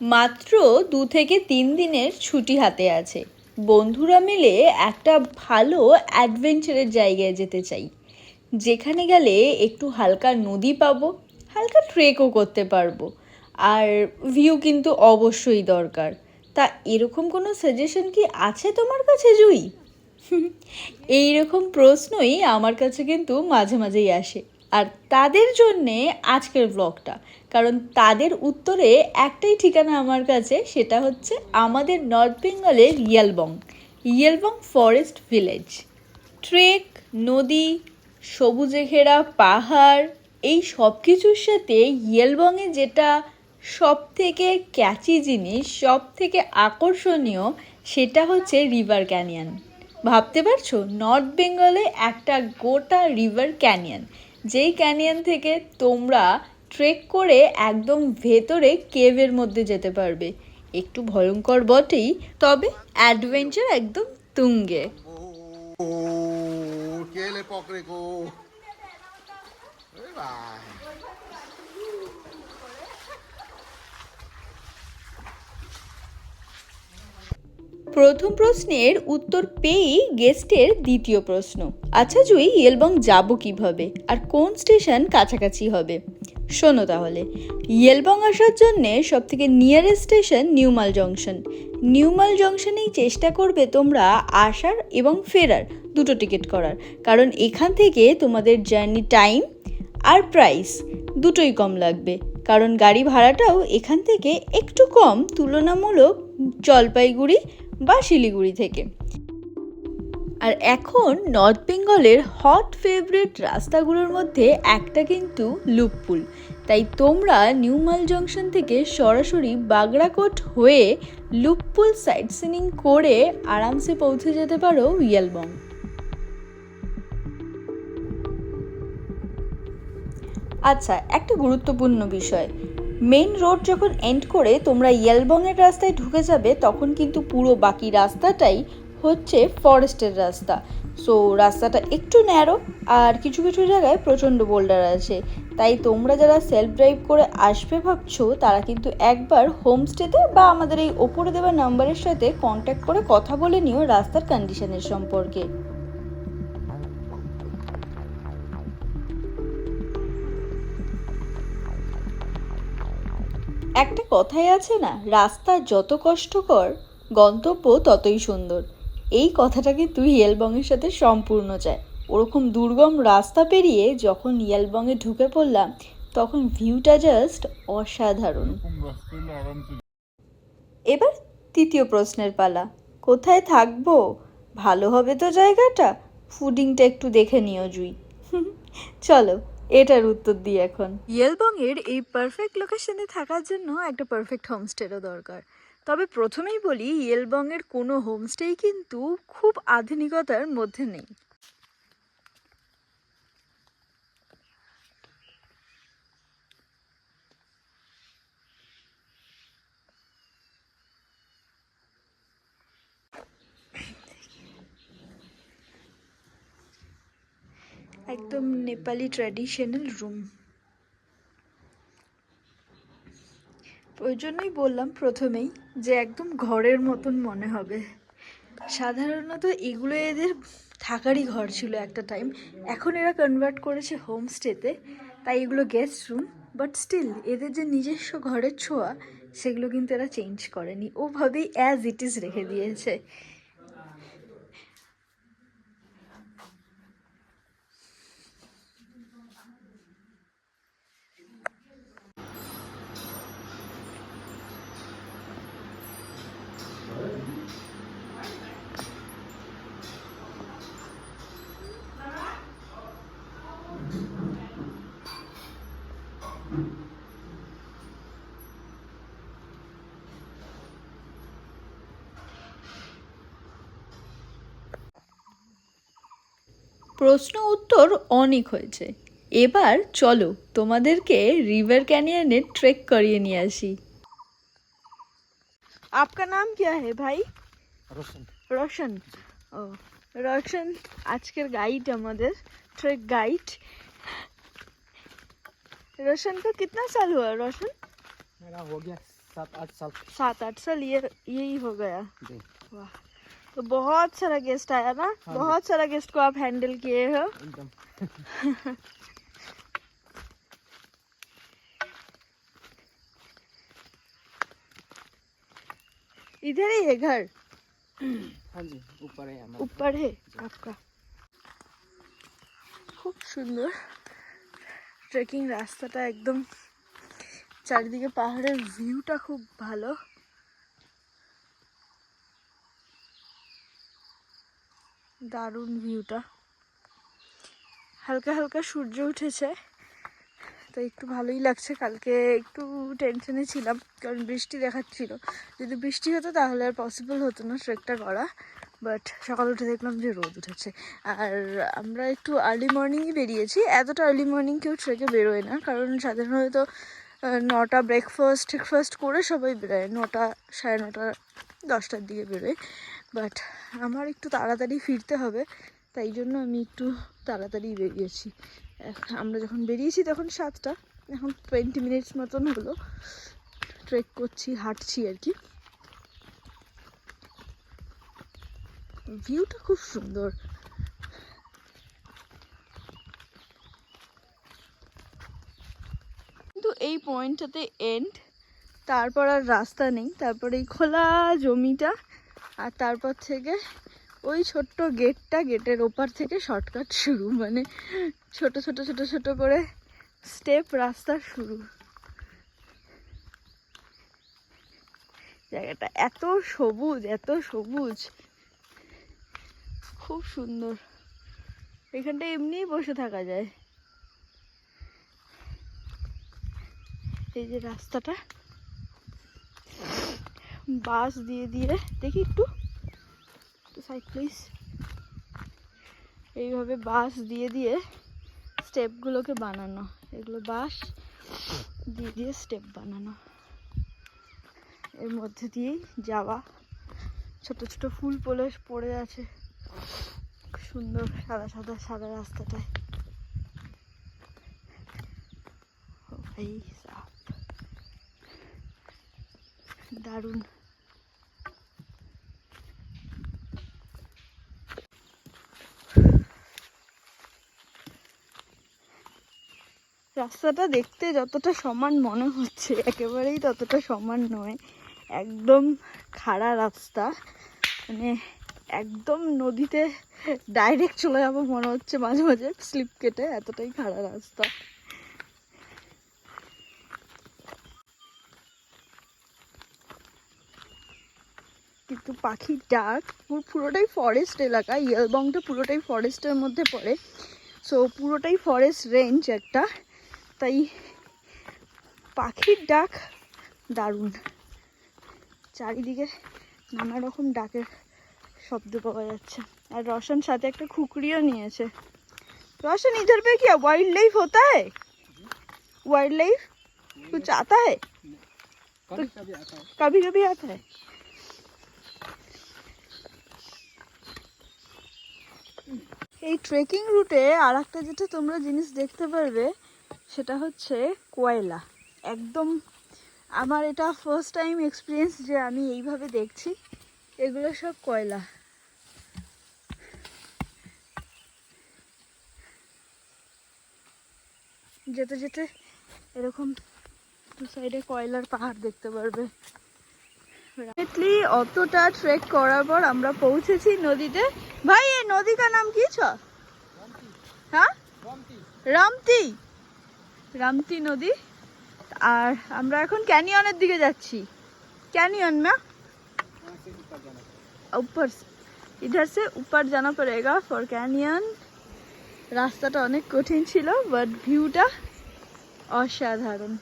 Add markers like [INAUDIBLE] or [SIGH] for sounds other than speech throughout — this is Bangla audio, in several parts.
মাত্র দু থেকে তিন দিনের ছুটি হাতে আছে। বন্ধুরা মিলে একটা ভালো অ্যাডভেঞ্চারের জায়গায় যেতে চাই। যেখানে গেলে একটু হালকা নদী পাবো, হালকা ট্রেকও করতে পারব। আর ভিউ কিন্তু অবশ্যই দরকার। তা এরকম কোনো সাজেশন কি আছে তোমার কাছে, জুই? [LAUGHS] এই রকম প্রশ্নই আমার কাছে কিন্তু মাঝে মাঝেই আসে। আর তাদের জন্যে আজকের ব্লগটা কারণ তাদের উত্তরে একটাই ঠিকানা আমার কাছে, সেটা হচ্ছে আমাদের নর্থ বেঙ্গলের Yelbong Yelbong forest village trek নদী, সবুজে ঘেরা পাহাড়, এই সব কিছুর সাথে ইয়েলবংয়ে যেটা সব থেকে ক্যাচি জিনিস সব থেকে আকর্ষণীয়, সেটা হচ্ছে রিভার ক্যানিয়ন ভাবতে পারছ? নর্থ বেঙ্গলে একটা গোটা রিভার ক্যানিয়ন যেই ক্যানিয়ন থেকে তোমরা ট্রেক করে একদম ভেতরে কেভের মধ্যে যেতে পারবে। একটু ভয়ঙ্কর বটেই তবে অ্যাডভেঞ্চার একদম তুঙ্গে। Oh, ¿qué le প্রথম প্রশ্নের উত্তর পেয়েই গেস্টের দ্বিতীয় প্রশ্ন। আচ্ছা জুই, ইয়েলবং যাব কীভাবে? আর কোন স্টেশন কাছাকাছি হবে? শোনো তাহলে। ইয়েলবং আসার জন্যে সব থেকে nearest station Newmal junction. Newmal জংশনেই চেষ্টা করবে তোমরা আসার এবং ফেরার, দুটো টিকিট করার। কারণ এখান থেকে তোমাদের জার্নি টাইম আর প্রাইস দুটোই কম লাগবে। কারণ গাড়ি ভাড়াটাও এখান থেকে একটু কম, তুলনামূলক জলপাইগুড়ি বা শিলিগুড়ি থেকে। আর এখন নর্থ বেঙ্গলের হট ফেভারিট রাস্তাগুলোর মধ্যে একটা কিন্তু লুপপুল। তাই তোমরা নিউমাল জংশন থেকে সরাসরি বাগড়াকোট হয়ে লুপপুল সাইট সিনিং করে আরামসে পৌঁছে যেতে পারো ইয়ালবং। আচ্ছা একটা গুরুত্বপূর্ণ বিষয়। মেইন রোড যখন এন্ড করে তোমরা ইয়েলবংয়ের রাস্তায় ঢুকে যাবে, তখন কিন্তু পুরো বাকি রাস্তাটাই হচ্ছে ফরেস্টের রাস্তা। সো রাস্তাটা একটু ন্যারো আর কিছু কিছু জায়গায় প্রচণ্ড বোল্ডার আছে। তাই তোমরা যারা সেলফ ড্রাইভ করে আসবে ভাবছ, তারা কিন্তু একবার হোমস্টেতে বা আমাদের এই ওপরে দেওয়া নাম্বারের সাথে কন্ট্যাক্ট করে কথা বলে নিও রাস্তার কন্ডিশনের সম্পর্কে। একটা কথাই আছে না, রাস্তা যত কষ্টকর, গন্তব্য ততই সুন্দর। এই কথাটাকে তুই ইয়েলবংয়ের সাথে সম্পূর্ণ যায়। ওরকম দুর্গম রাস্তা পেরিয়ে যখন ইয়ালবংয়ে ঢুকে পড়লাম, তখন ভিউটা জাস্ট অসাধারণ। এবার তৃতীয় প্রশ্নের পালা। কোথায় থাকব? ভালো হবে তো জায়গাটা? ফুডিংটা একটু দেখে নিও জুই। চলো এটার উত্তর দিই এখন। ইয়েলবং এর এই পারফেক্ট লোকেশনে থাকার জন্য একটা পারফেক্ট হোমস্টেরও দরকার। তবে প্রথমেই বলি ইয়েলবং এর কোনো হোমস্টেই কিন্তু খুব আধুনিকতার মধ্যে নেই। একদম নেপালি ট্র্যাডিশনাল রুম ওই জন্যই বললাম প্রথমেই যে একদম ঘরের মতন মনে হবে। সাধারণত এগুলো এদের থাকারই ঘর ছিল একটা টাইম এখন এরা কনভার্ট করেছে হোমস্টেতে তাই এগুলো গেস্ট রুম বাট স্টিল এদের যে নিজস্ব ঘরের ছোঁয়া, সেগুলো কিন্তু এরা চেঞ্জ করেনি। ওভাবেই অ্যাজ ইট ইজ রেখে দিয়েছে। প্রশ্ন উত্তর অনেক হয়েছে এবার চলো তোমাদেরকে রিভার ক্যানিয়নে ট্রেক করিয়ে নিয়ে আসি आपका नाम क्या है भाई রোশন ও রোশন আজকের গাইড আমাদের ট্রেক গাইড रोशन को कितना साल हुआ रोशन मेरा हो गया सात आठ साल सात आठ साल ये यही हो गया जी वाह तो बहुत सारा गेस्ट आया ना हाँ बहुत सारा गेस्ट को आप हैंडल किए हो एकदम इधर ही है घर हाँ जी ऊपर है हमारा ऊपर है आपका খুব সুন্দর ট্রেকিং রাস্তাটা একদম চারিদিকে পাহাড়ের ভিউটা খুব ভালো দারুণ ভিউটা হালকা হালকা সূর্য উঠেছে, তো একটু ভালোই লাগছে। কালকে একটু টেনশনে ছিলাম, কারণ বৃষ্টি দেখাচ্ছিল। যদি বৃষ্টি হতো তাহলে আর পসিবল হতো না ট্রেকটা করা বাট সকাল উঠে দেখলাম যে রোদ উঠেছে। আর আমরা একটু আর্লি মর্নিংই বেরিয়েছি। এতটা আর্লি মর্নিং কেউ ট্রেকে বেরোয় না, কারণ সাধারণত নটা ব্রেকফাস্ট টেকফাস্ট করে সবাই বেরোয়, নটা, সাড়ে নটা, দশটার দিকে বেরোয়। বাট আমার একটু তাড়াতাড়ি ফিরতে হবে, তাই জন্য আমি একটু তাড়াতাড়ি বেরিয়েছি। আমরা যখন বেরিয়েছি তখন সাতটা, এখন টোয়েন্টি মিনিটস মতন হলো। ট্রেক করছি, হাঁটছি আর কি। ভিউটা খুব সুন্দর। কিন্তু এই পয়েন্টটাতে এন্ড তারপর আর রাস্তা নেই, তারপর এই খোলা জমিটা আর তারপর থেকে ওই ছোট্ট গেটটা, গেটের ওপার থেকে শর্টকাট শুরু মানে ছোট ছোট ছোট ছোট করে স্টেপ রাস্তা শুরু। জায়গাটা এত সবুজ এত সবুজ। খুব সুন্দর। এখানটা এমনিই বসে থাকা যায়। এই যে রাস্তাটা। বাস দিয়ে দিয়ে, দেখি একটু একটু সাইড প্লিজ এইভাবে বাস দিয়ে দিয়ে স্টেপগুলোকে বানানো। এগুলো বাস দিয়ে দিয়ে স্টেপ বানানো। এর মধ্যে দিয়েই যাওয়া। ছোট ছোট ফুল পলে পড়ে আছে। সুন্দর সাদা সাদা সাদা রাস্তাটায়। সাপ। দারুণ। রাস্তাটা দেখতে যতটা সমান মনে হচ্ছে, একেবারেই ততটা সমান নয়। একদম খাড়া রাস্তা। মানে একদম নদীতে ডাইরেক্ট চলে যাব মনে হচ্ছে মাঝে মাঝে স্লিপ কেটে এতটাই খাড়া রাস্তা। কিন্তু পাখির ডাক, পুরো- পুরোটাই ফরেস্ট এলাকা, ইয়েলবংটা পুরোটাই ফরেস্টের মধ্যে পড়ে। সো পুরোটাই ফরেস্ট রেঞ্জ একটা। তাই পাখির ডাক দারুণ চারিদিকে নানা রকম ডাকের শব্দ পাওয়া যাচ্ছে আর রোশন সাথে একটা খুকরিও নিয়েছে रोशन इधर पे क्या वाइल्ड लाइफ होता है वाइल्ड लाइफ कुछ आता है कभी कभी आता है कभी कभी आता है এই ট্রেকিং রুটে আর একটা যেটা তোমরা জিনিস দেখতে পারবে সেটা হচ্ছে কয়লা। একদম আমার এটা ফার্স্ট টাইম এক্সপিরিয়েন্স যে আমি এইভাবে দেখছি। এগুলো সব কয়লা। যেতে যেতে এরকম দু সাইডে কয়লার পাহাড় দেখতে পারবে। অতটা ট্রেক করার পর আমরা পৌঁছেছি নদীতে। ভাই এই নদী নাম কি ছ? হ্যাঁ? রামতি রামতি নদী। আর আমরা এখন ক্যানিয়নের দিকে যাচ্ছি। ক্যানিয়ন না? উপর, ইধার সে উপর জানা পড়েগা ফর ক্যানিয়ন রাস্তাটা অনেক কঠিন ছিল বাট ভিউটা অসাধারণ।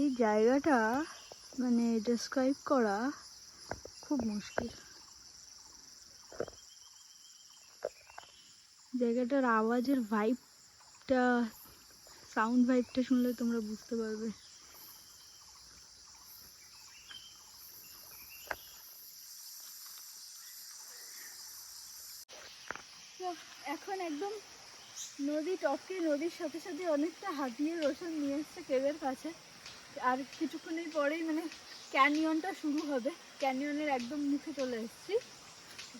এই জায়গাটা মানে ডেসক্রাইব করা খুব মুশকিল। জায়গাটার আওয়াজের ভাইবটা সাউন্ড ভাইবটা শুনলে তোমরা বুঝতে পারবে। এখন একদম নদী টপকে, নদীর সাথে সাথে অনেকটা হাতিয়ে রসুন নিয়ে এসছে কেবের কাছে। আর কিছুক্ষণের পরেই মানে ক্যানিয়নটা শুরু হবে। ক্যানিয়নের একদম মুখে চলে এসেছি।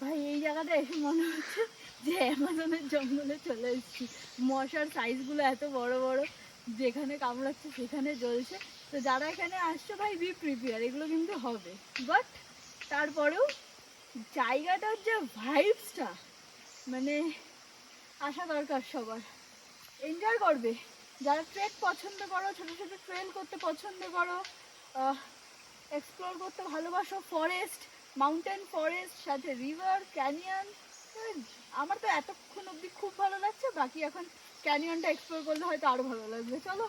ভাই, এই জায়গাটা এসে মনে হচ্ছে যে অ্যামাজনের জঙ্গলে চলে এসেছি। মশার সাইজগুলো এত বড় বড়, যেখানে কামড়াচ্ছে সেখানে জ্বলছে। তো যারা এখানে আসছে ভাই বি প্রিপেয়ার এগুলো কিন্তু হবে। বাট তারপরেও জায়গাটার যে ভাইবসটা মানে আসা দরকার সবার। এনজয় করবে। যারা ট্রেক পছন্দ করো, ছোট ছোট ট্রেল করতে পছন্দ করো এক্সপ্লোর করতে ভালোবাসো ফরেস্ট মাউন্টেন ফরেস্ট সাথে রিভার ক্যানিয়ন আমার তো এতক্ষণ অব্দি খুব ভালো লাগছে, বাকি এখন ক্যানিয়নটা এক্সপ্লোর করলে হয়তো আরও ভালো লাগবে। চলো।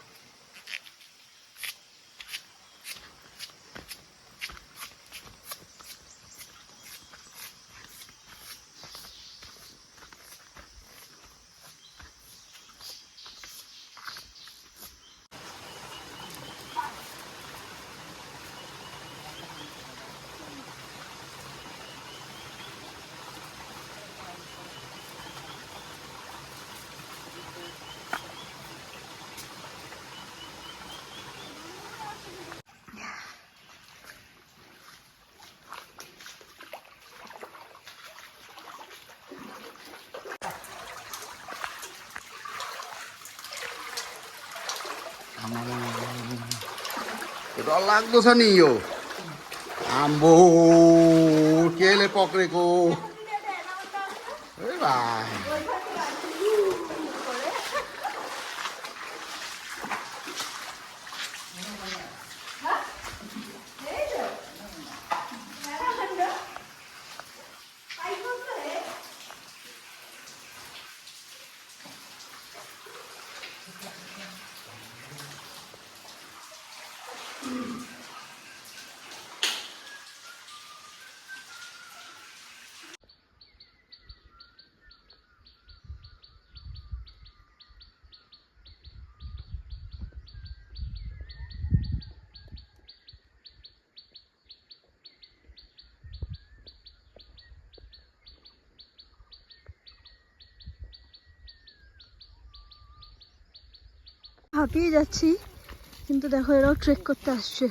Ito lagdo sa niyo. Ambo, kele হাঁপিয়ে যাচ্ছি কিন্তু দেখো এরাও ট্রেক করতে আসছে।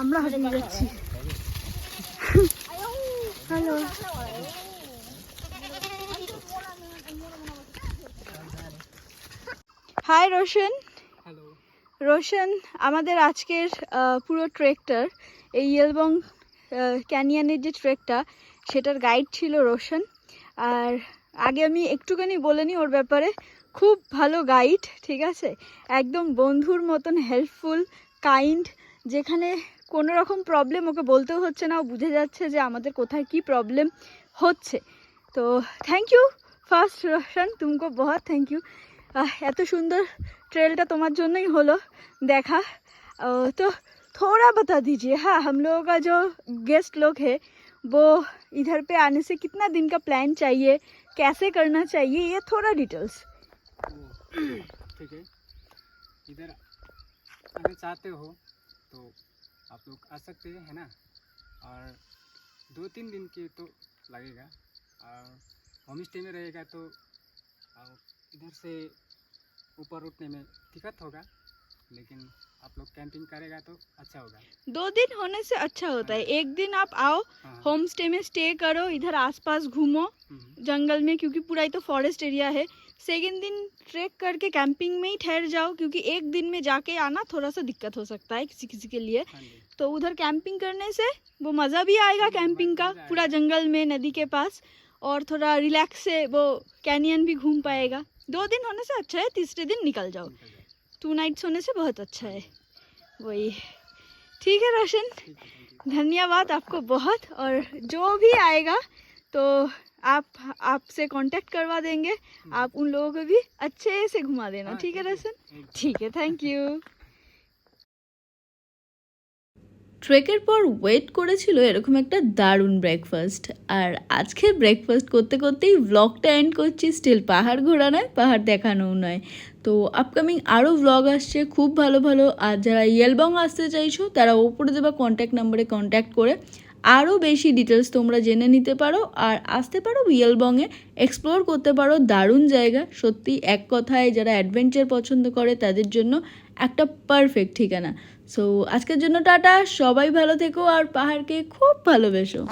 আমরা হাঁপিয়ে যাচ্ছি। হ্যালো হাই রোশন রোশন আমাদের আজকের পুরো ট্রেকটার এই ইয়েলবং ক্যানিয়ানের যে ট্রেকটা সেটার গাইড ছিল রোশন আর আগে আমি একটুখানি বলে নিই ওর ব্যাপারে। খুব ভালো গাইড ঠিক আছে? একদম বন্ধুর মতন হেল্পফুল কাইন্ড যেখানে কোনো রকম প্রবলেম ওকে বলতেও হচ্ছে না, ও বুঝে যাচ্ছে যে আমাদের কোথায় কি প্রবলেম হচ্ছে। তো থ্যাংক ইউ ফার্স্ট রোশন, তুমকো বহুত থ্যাংক ইউ এত সুন্দর ট্রেলটা তোমার জন্যই হলো দেখা। তো থোড়া বাতা দিজিয়ে হ্যাঁ हम যে গেস্ট লোক হে বো है পে আনে সে आने দিন কা প্ল্যান চাইয়ে प्लान করনা চাইয়ে এ থোড়া ডিটেলস ठीक है? इधर अगर चाहते हो तो आप लोग आ सकते हैं है ना? और दो तीन दिन के तो लगेगा। और होम स्टे में रहेगा तो और इधर से ऊपर उठने में दिक्कत होगा लेकिन आप लोग कैंपिंग करेगा तो अच्छा होगा। दो दिन होने से अच्छा होता है। एक दिन आप आओ हाँ। होम स्टे में स्टे करो इधर आसपास घूमो हम्म, जंगल में क्योंकि पूरा ही तो फॉरेस्ट एरिया है। सेकेंड दिन ट्रैक करके कैंपिंग में ही ठहर जाओ क्योंकि एक दिन में जाके आना थोड़ा सा दिक्कत हो सकता है किसी किसी के लिए। हाँ तो उधर कैंपिंग करने से वो मज़ा भी आएगा कैंपिंग का पूरा जंगल में नदी के पास और थोड़ा रिलैक्स से वो कैनियन भी घूम पाएगा। दो दिन होने से अच्छा है तीसरे दिन निकल जाओ। टू नाइट्स होने से बहुत अच्छा है वही ठीक है रोशन ठीक है यू धन्यवाद आपको बहुत और जो भी आएगा तो आप आपसे कांटेक्ट करवा देंगे आप उन लोगों को भी अच्छे से घुमा देना हाँ, ठीक है रोशन एकदम। ঠিক আছে থ্যাংক ইউ ট্রেকের পর ওয়েট করেছিল এরকম একটা দারুণ ব্রেকফাস্ট আর আজকে ব্রেকফাস্ট করতে করতেই ব্লগটা এন্ড করছি স্টিল পাহাড় ঘোরা নয় পাহাড় দেখানোও নয় তো আপকামিং আরও ব্লগ আসছে খুব ভালো ভালো আর যারা ইয়েলবং আসতে চাইছো তারা ওপরে দেওয়া কন্ট্যাক্ট নাম্বারে কন্ট্যাক্ট করে আরও বেশি ডিটেলস তোমরা জেনে নিতে পারো আর আসতে পারো বিয়েলবংয়ে এক্সপ্লোর করতে পারো, দারুণ জায়গা। সত্যি এক কথায় যারা অ্যাডভেঞ্চার পছন্দ করে তাদের জন্য একটা পারফেক্ট ঠিকানা। সো আজকের জন্য টাটা, সবাই ভালো থেকো আর পাহাড়কে খুব ভালোবেসো।